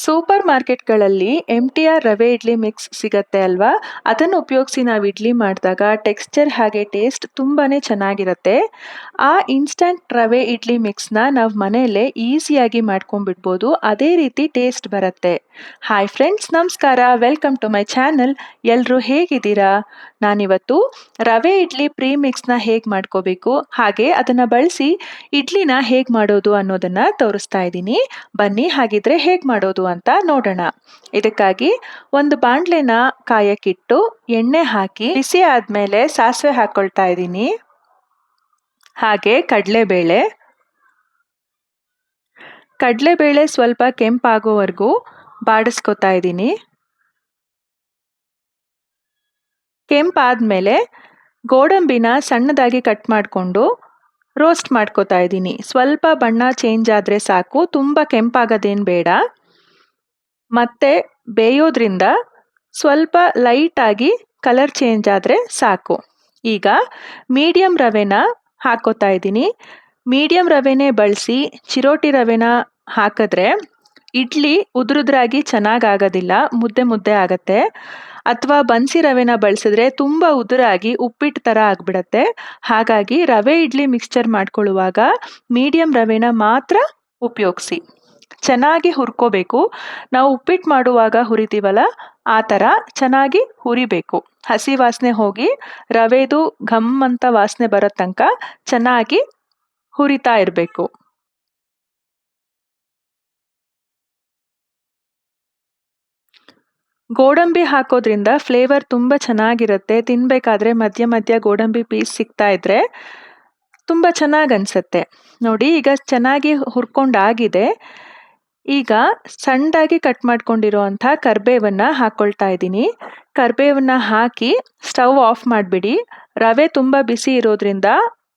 Super ಮಾರ್ಕೆಟ್ಗಳಲ್ಲಿ M T R rava idli mix ಸಿಗತ್ತೆ ಅಲ್ವಾ? ಅದನ್ನು ಉಪಯೋಗಿಸಿ ನಾವು ಇಡ್ಲಿ ಮಾಡಿದಾಗ ಟೆಕ್ಸ್ಚರ್ ಹಾಗೆ ಟೇಸ್ಟ್ ತುಂಬಾ ಚೆನ್ನಾಗಿರುತ್ತೆ. ಆ ಇನ್ಸ್ಟಂಟ್ ರವೆ ಇಡ್ಲಿ ಮಿಕ್ಸ್ನ ನಾವು ಮನೆಯಲ್ಲೇ ಈಸಿಯಾಗಿ ಮಾಡ್ಕೊಂಡ್ಬಿಡ್ಬೋದು. ಅದೇ ರೀತಿ ಟೇಸ್ಟ್ ಬರುತ್ತೆ. ಹಾಯ್ ಫ್ರೆಂಡ್ಸ್, ನಮಸ್ಕಾರ. Welcome to my channel. ಎಲ್ಲರೂ ಹೇಗಿದ್ದೀರಾ? ನಾನಿವತ್ತು ರವೆ ಇಡ್ಲಿ ಪ್ರೀ ಮಿಕ್ಸ್ನ ಹೇಗೆ ಮಾಡ್ಕೋಬೇಕು, ಹಾಗೆ ಅದನ್ನು ಬಳಸಿ ಇಡ್ಲಿನ ಹೇಗೆ ಮಾಡೋದು ಅನ್ನೋದನ್ನು ತೋರಿಸ್ತಾ ಇದ್ದೀನಿ. ಬನ್ನಿ, ಹಾಗಿದ್ರೆ ಹೇಗೆ ಮಾಡೋದು? ಅಂತ ನೋಡೋಣ. ಇದಕ್ಕಾಗಿ ಒಂದು ಬಾಣಲೆನ ಕಾಯಕ್ಕಿಟ್ಟು ಎಣ್ಣೆ ಹಾಕಿ ಬಿಸಿ ಆದಮೇಲೆ ಸಾಸಿವೆ ಹಾಕ್ಕೊಳ್ತಾ ಇದ್ದೀನಿ. ಹಾಗೆ ಕಡಲೆಬೇಳೆ. ಕಡಲೆಬೇಳೆ ಸ್ವಲ್ಪ ಕೆಂಪಾಗೋವರೆಗೂ ಬಾಡಿಸ್ಕೊತಾ ಇದ್ದೀನಿ. ಕೆಂಪಾದ್ಮೇಲೆ ಗೋಡಂಬಿನ ಸಣ್ಣದಾಗಿ ಕಟ್ ಮಾಡಿಕೊಂಡು ರೋಸ್ಟ್ ಮಾಡ್ಕೋತಾ ಇದ್ದೀನಿ. ಸ್ವಲ್ಪ ಬಣ್ಣ ಚೇಂಜ್ ಆದರೆ ಸಾಕು, ತುಂಬ ಕೆಂಪಾಗೋದೇನು ಬೇಡ. ಮತ್ತೆ ಬೇಯೋದ್ರಿಂದ ಸ್ವಲ್ಪ ಲೈಟಾಗಿ ಕಲರ್ ಚೇಂಜ್ ಆದರೆ ಸಾಕು. ಈಗ ಮೀಡಿಯಮ್ ರವೆನ ಹಾಕೋತಾ ಇದ್ದೀನಿ. ಮೀಡಿಯಂ ರವೆನೇ ಬಳಸಿ ಚಿರೋಟಿ ರವೆನ ಹಾಕಿದ್ರೆ ಇಡ್ಲಿ ಉದುರುದ್ರಾಗಿ ಚೆನ್ನಾಗಿ ಆಗೋದಿಲ್ಲ ಮುದ್ದೆ ಮುದ್ದೆ ಆಗತ್ತೆ. ಅಥವಾ ಬನ್ಸಿ ರವೆನ ಬಳಸಿದ್ರೆ ತುಂಬ ಉದುರಾಗಿ ಉಪ್ಪಿಟ್ಟು ಥರ ಆಗಿಬಿಡತ್ತೆ. ಹಾಗಾಗಿ ರವೆ, ಇಡ್ಲಿ ಮಿಕ್ಸ್ಚರ್ ಮಾಡ್ಕೊಳ್ಳುವಾಗ ಮೀಡಿಯಂ ರವೆನ ಮಾತ್ರ ಉಪಯೋಗಿಸಿ. ಚೆನ್ನಾಗಿ ಹುರ್ಕೋಬೇಕು. ನಾವು ಉಪ್ಪಿಟ್ಟು ಮಾಡುವಾಗ ಹುರಿತೀವಲ್ಲ, ಆ ಥರ ಚೆನ್ನಾಗಿ ಹುರಿಬೇಕು. ಹಸಿ ವಾಸನೆ ಹೋಗಿ, ರವೆದು ಘಮ್ ಅಂತ ವಾಸನೆ ಬರೋ ತನಕ ಚೆನ್ನಾಗಿ ಹುರಿತಾ ಇರಬೇಕು. ಗೋಡಂಬಿ ಹಾಕೋದ್ರಿಂದ ಫ್ಲೇವರ್ ತುಂಬ ಚೆನ್ನಾಗಿರುತ್ತೆ. ತಿನ್ನಬೇಕಾದ್ರೆ ಮಧ್ಯ ಮಧ್ಯ ಗೋಡಂಬಿ ಪೀಸ್ ಸಿಗ್ತಾ ಇದ್ರೆ ತುಂಬ ಚೆನ್ನಾಗಿ ಅನಿಸುತ್ತೆ. ನೋಡಿ, ಈಗ ಚೆನ್ನಾಗಿ ಹುರ್ಕೊಂಡಾಗಿದೆ. ಈಗ ಸಣ್ಣದಾಗಿ ಕಟ್ ಮಾಡ್ಕೊಂಡಿರೋ ಕರಿಬೇವನ್ನು ಕರ್ಬೇವನ್ನು ಹಾಕ್ಕೊಳ್ತಾ ಇದ್ದೀನಿ. ಕರ್ಬೇವನ್ನ ಹಾಕಿ ಸ್ಟವ್ ಆಫ್ ಮಾಡಿಬಿಡಿ. ರವೆ ತುಂಬ ಬಿಸಿ ಇರೋದ್ರಿಂದ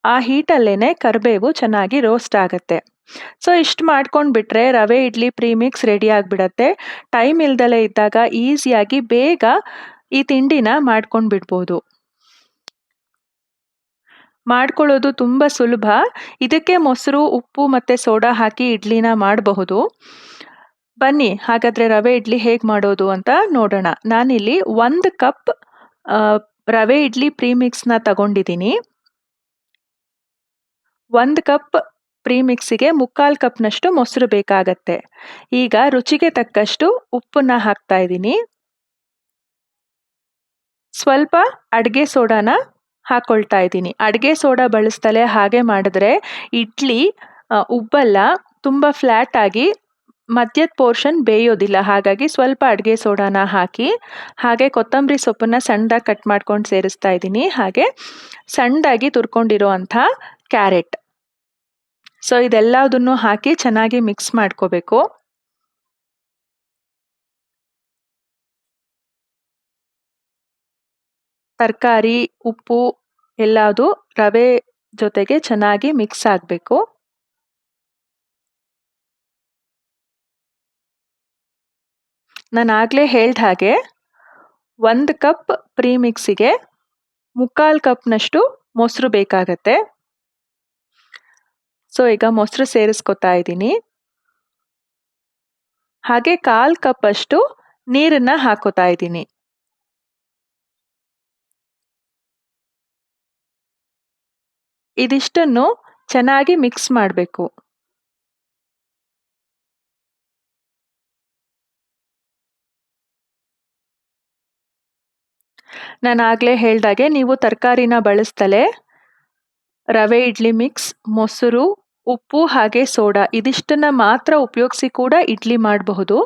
ಆ ಹೀಟಲ್ಲೇ ಕರಿಬೇವು ಚೆನ್ನಾಗಿ ರೋಸ್ಟ್ ಆಗುತ್ತೆ. ಸೊ, ಇಷ್ಟು ಮಾಡ್ಕೊಂಡು ಬಿಟ್ರೆ ರವೆ, ಇಡ್ಲಿ, ಪ್ರೀಮಿಕ್ಸ್ ರೆಡಿ ಆಗಿಬಿಡತ್ತೆ. ಟೈಮ್ ಇಲ್ದಲೇ ಇದ್ದಾಗ ಈಸಿಯಾಗಿ ಬೇಗ ಈ ತಿಂಡಿನ ಮಾಡ್ಕೊಂಡು ಬಿಡ್ಬೋದು ಮಾಡ್ಕೊಳ್ಳೋದು ತುಂಬ ಸುಲಭ. ಇದಕ್ಕೆ ಮೊಸರು, ಉಪ್ಪು ಮತ್ತು ಸೋಡಾ ಹಾಕಿ ಇಡ್ಲಿನ ಮಾಡಬಹುದು. ಬನ್ನಿ, ಹಾಗಾದರೆ ರವೆ ಇಡ್ಲಿ ಹೇಗೆ ಮಾಡೋದು ಅಂತ ನೋಡೋಣ. ನಾನಿಲ್ಲಿ ಒಂದು ಕಪ್ ರವೆ ಇಡ್ಲಿ ಪ್ರೀಮಿಕ್ಸ್ನ ತಗೊಂಡಿದ್ದೀನಿ. ಒಂದು ಕಪ್ ಪ್ರೀಮಿಕ್ಸಿಗೆ ಮುಕ್ಕಾಲು ಕಪ್ನಷ್ಟು ಮೊಸರು ಬೇಕಾಗತ್ತೆ. ಈಗ ರುಚಿಗೆ ತಕ್ಕಷ್ಟು ಉಪ್ಪನ್ನ ಹಾಕ್ತಾ ಇದ್ದೀನಿ. ಸ್ವಲ್ಪ ಅಡುಗೆ ಸೋಡಾನ ಹಾಕ್ಕೊಳ್ತಾ ಇದ್ದೀನಿ. ಅಡುಗೆ ಸೋಡಾ ಬಳಸ್ತಲೇ ಹಾಗೆ ಮಾಡಿದ್ರೆ ಇಡ್ಲಿ ಉಬ್ಬಲ್ಲ ತುಂಬ ಫ್ಲ್ಯಾಟ್ ಆಗಿ ಮಧ್ಯದ ಪೋರ್ಷನ್ ಬೇಯೋದಿಲ್ಲ. ಹಾಗಾಗಿ ಸ್ವಲ್ಪ ಅಡುಗೆ ಸೋಡಾನ ಹಾಕಿ ಹಾಗೆ ಕೊತ್ತಂಬರಿ ಸೊಪ್ಪನ್ನ ಸಣ್ಣದಾಗಿ ಕಟ್ ಮಾಡ್ಕೊಂಡು ಸೇರಿಸ್ತಾ ಇದ್ದೀನಿ. ಹಾಗೆ ಸಣ್ಣದಾಗಿ ತುರ್ಕೊಂಡಿರೋ ಅಂಥ ಕ್ಯಾರೆಟ್. ಸೊ ಇದೆಲ್ಲದನ್ನು ಹಾಕಿ ಚೆನ್ನಾಗಿ ಮಿಕ್ಸ್ ಮಾಡ್ಕೋಬೇಕು. ತರಕಾರಿ, ಉಪ್ಪು ಎಲ್ಲದು ರವೆ ಜೊತೆಗೆ ಚೆನ್ನಾಗಿ ಮಿಕ್ಸ್ ಆಗಬೇಕು. ನಾನು ಆಗಲೇ ಹೇಳ್ದ ಹಾಗೆ ಒಂದು ಕಪ್ ಪ್ರೀ ಮಿಕ್ಸಿಗೆ ಮುಕ್ಕಾಲು ಕಪ್ನಷ್ಟು ಮೊಸರು ಬೇಕಾಗತ್ತೆ. ಸೊ, ಈಗ ಮೊಸರು ಸೇರಿಸ್ಕೊತಾ ಇದ್ದೀನಿ. ಹಾಗೆ ಕಾಲು ಕಪ್ಪಷ್ಟು ನೀರನ್ನು ನೀರನ್ನ ಹಾಕೋತಾ ಇದ್ದೀನಿ. ಇದಿಷ್ಟನ್ನು ಚೆನ್ನಾಗಿ ಮಿಕ್ಸ್ ಮಾಡಬೇಕು. ನಾನು ಆಗಲೇ ಹೇಳ್ದಾಗೆ ನೀವು ತರಕಾರಿನ ಬಳಸ್ತಲೇ ರವೆ ಇಡ್ಲಿ ಮಿಕ್ಸ್ ಮೊಸರು, ಉಪ್ಪು ಹಾಗೆ ಸೋಡಾ ಇದಿಷ್ಟನ್ನು ಮಾತ್ರ ಉಪಯೋಗಿಸಿ ಕೂಡ ಇಡ್ಲಿ ಮಾಡಬಹುದು.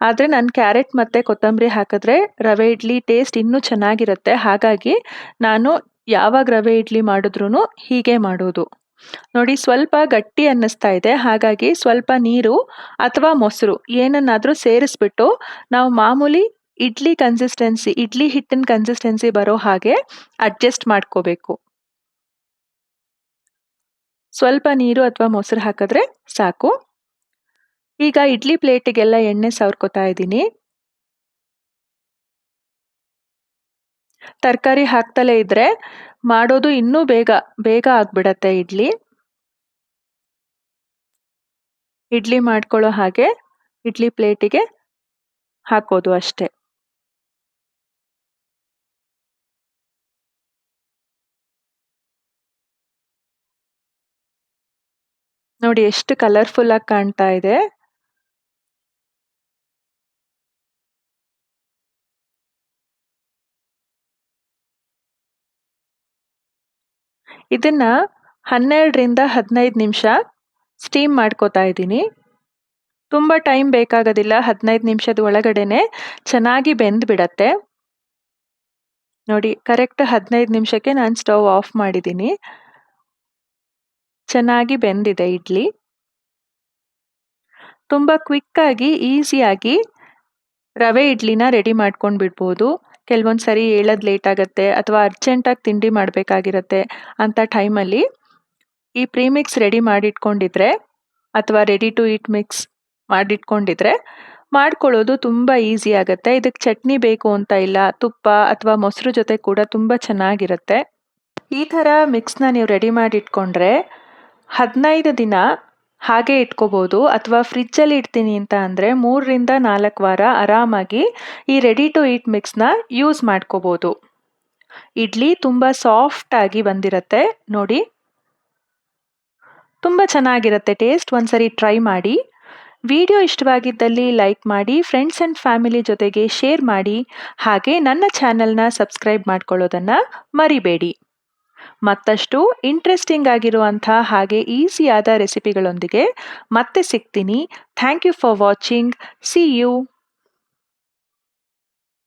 ಆದರೆ ನಾನು ಕ್ಯಾರೆಟ್ ಮತ್ತು ಕೊತ್ತಂಬರಿ ಹಾಕಿದ್ರೆ ರವೆ ಇಡ್ಲಿ ಟೇಸ್ಟ್ ಇನ್ನೂ ಚೆನ್ನಾಗಿರುತ್ತೆ. ಹಾಗಾಗಿ ನಾನು ಯಾವಾಗ ರವೆ ಇಡ್ಲಿ ಮಾಡಿದ್ರೂ ಹೀಗೆ ಮಾಡೋದು. ನೋಡಿ, ಸ್ವಲ್ಪ ಗಟ್ಟಿ ಅನ್ನಿಸ್ತಾ ಇದೆ. ಹಾಗಾಗಿ ಸ್ವಲ್ಪ ನೀರು ಅಥವಾ ಮೊಸರು ಏನನ್ನಾದರೂ ಸೇರಿಸ್ಬಿಟ್ಟು ನಾವು ಮಾಮೂಲಿ ಇಡ್ಲಿ ಕನ್ಸಿಸ್ಟೆನ್ಸಿ ಇಡ್ಲಿ ಹಿಟ್ಟಿನ ಕನ್ಸಿಸ್ಟೆನ್ಸಿ ಬರೋ ಹಾಗೆ ಅಡ್ಜಸ್ಟ್ ಮಾಡ್ಕೋಬೇಕು. ಸ್ವಲ್ಪ ನೀರು ಅಥವಾ ಮೊಸರು ಹಾಕಿದ್ರೆ ಸಾಕು. ಈಗ ಇಡ್ಲಿ ಪ್ಲೇಟಿಗೆಲ್ಲ ಎಣ್ಣೆ ಸವರ್ಕೋತಾ ಇದ್ದೀನಿ. ತರಕಾರಿ ಹಾಕ್ತಲೇ ಇದ್ರೆ ಮಾಡೋದು ಇನ್ನೂ ಬೇಗ ಬೇಗ ಆಗ್ಬಿಡತ್ತೆ ಇಡ್ಲಿ. ಇಡ್ಲಿ ಮಾಡ್ಕೊಳ್ಳೋ ಹಾಗೆ ಇಡ್ಲಿ ಪ್ಲೇಟಿಗೆ ಹಾಕೋದು ಅಷ್ಟೇ. ನೋಡಿ ಎಷ್ಟು ಕಲರ್ಫುಲ್ ಆಗಿ ಕಾಣ್ತಾ ಇದೆ. ಇದನ್ನ ಹನ್ನೆರಡರಿಂದ ಹದಿನೈದು ನಿಮಿಷ ಸ್ಟೀಮ್ ಮಾಡ್ಕೋತಾ ಇದ್ದೀನಿ. ತುಂಬ ಟೈಮ್ ಬೇಕಾಗೋದಿಲ್ಲ, ಹದಿನೈದು ನಿಮಿಷದ ಒಳಗಡೆನೆ ಚೆನ್ನಾಗಿ ಬೆಂದು ಬಿಡತ್ತೆ. ನೋಡಿ ಕರೆಕ್ಟ್ ಹದಿನೈದು ನಿಮಿಷಕ್ಕೆ ನಾನು ಸ್ಟವ್ ಆಫ್ ಮಾಡಿದ್ದೀನಿ. ಚೆನ್ನಾಗಿ ಬೆಂದಿದೆ ಇಡ್ಲಿ. ತುಂಬ ಕ್ವಿಕ್ಕಾಗಿ ಈಸಿಯಾಗಿ ರವೆ ಇಡ್ಲಿನ ರೆಡಿ ಮಾಡ್ಕೊಂಡು ಬಿಡ್ಬೋದು ಕೆಲವೊಂದು ಸರಿ ಹೇಳೋದು ಲೇಟ್ ಆಗುತ್ತೆ ಅಥವಾ ಅರ್ಜೆಂಟಾಗಿ ತಿಂಡಿ ಮಾಡಬೇಕಾಗಿರುತ್ತೆ ಅಂತ ಟೈಮಲ್ಲಿ ಈ ಪ್ರೀಮಿಕ್ಸ್ ರೆಡಿ ಮಾಡಿಟ್ಕೊಂಡಿದ್ರೆ ಅಥವಾ ರೆಡಿ ಟು ಈಟ್ ಮಿಕ್ಸ್ ಮಾಡಿಟ್ಕೊಂಡಿದ್ರೆ ಮಾಡ್ಕೊಳ್ಳೋದು ತುಂಬ ಈಸಿ ಆಗುತ್ತೆ. ಇದಕ್ಕೆ ಚಟ್ನಿ ಬೇಕು ಅಂತ ಇಲ್ಲ, ತುಪ್ಪ ಅಥವಾ ಮೊಸರು ಜೊತೆ ಕೂಡ ತುಂಬ ಚೆನ್ನಾಗಿರುತ್ತೆ. ಈ ಥರ ಮಿಕ್ಸ್ನ ನೀವು ರೆಡಿ ಮಾಡಿಟ್ಕೊಂಡ್ರೆ ಹದಿನೈದು ದಿನ ಹಾಗೆ ಇಟ್ಕೋಬೋದು. ಅಥವಾ ಫ್ರಿಜ್ಜಲ್ಲಿ ಇಡ್ತೀನಿ ಅಂತ ಅಂದರೆ ಮೂರರಿಂದ ನಾಲ್ಕು ವಾರ ಆರಾಮಾಗಿ ಈ ರೆಡಿ ಟು ಈಟ್ ಮಿಕ್ಸ್ನ ಯೂಸ್ ಮಾಡ್ಕೋಬೋದು. ಇಡ್ಲಿ ತುಂಬ ಸಾಫ್ಟಾಗಿ ಬಂದಿರತ್ತೆ. ನೋಡಿ. ತುಂಬ ಚೆನ್ನಾಗಿರುತ್ತೆ. ಟೇಸ್ಟ್ ಒಂದ್ಸರಿ ಟ್ರೈ ಮಾಡಿ. ವಿಡಿಯೋ ಇಷ್ಟವಾಗಿದ್ದಲ್ಲಿ ಲೈಕ್ ಮಾಡಿ ಫ್ರೆಂಡ್ಸ್ ಆ್ಯಂಡ್ ಫ್ಯಾಮಿಲಿ ಜೊತೆಗೆ ಶೇರ್ ಮಾಡಿ. ಹಾಗೆ ನನ್ನ ಚಾನಲ್ನ ಸಬ್ಸ್ಕ್ರೈಬ್ ಮಾಡ್ಕೊಳ್ಳೋದನ್ನು ಮರಿಬೇಡಿ. ಮತ್ತಷ್ಟು ಇಂಟ್ರೆಸ್ಟಿಂಗ್ ಆಗಿರುವಂಥ ಹಾಗೆ ಈಸಿಯಾದ ರೆಸಿಪಿಗಳೊಂದಿಗೆ ಮತ್ತೆ ಸಿಗ್ತೀನಿ. Thank you for watching see you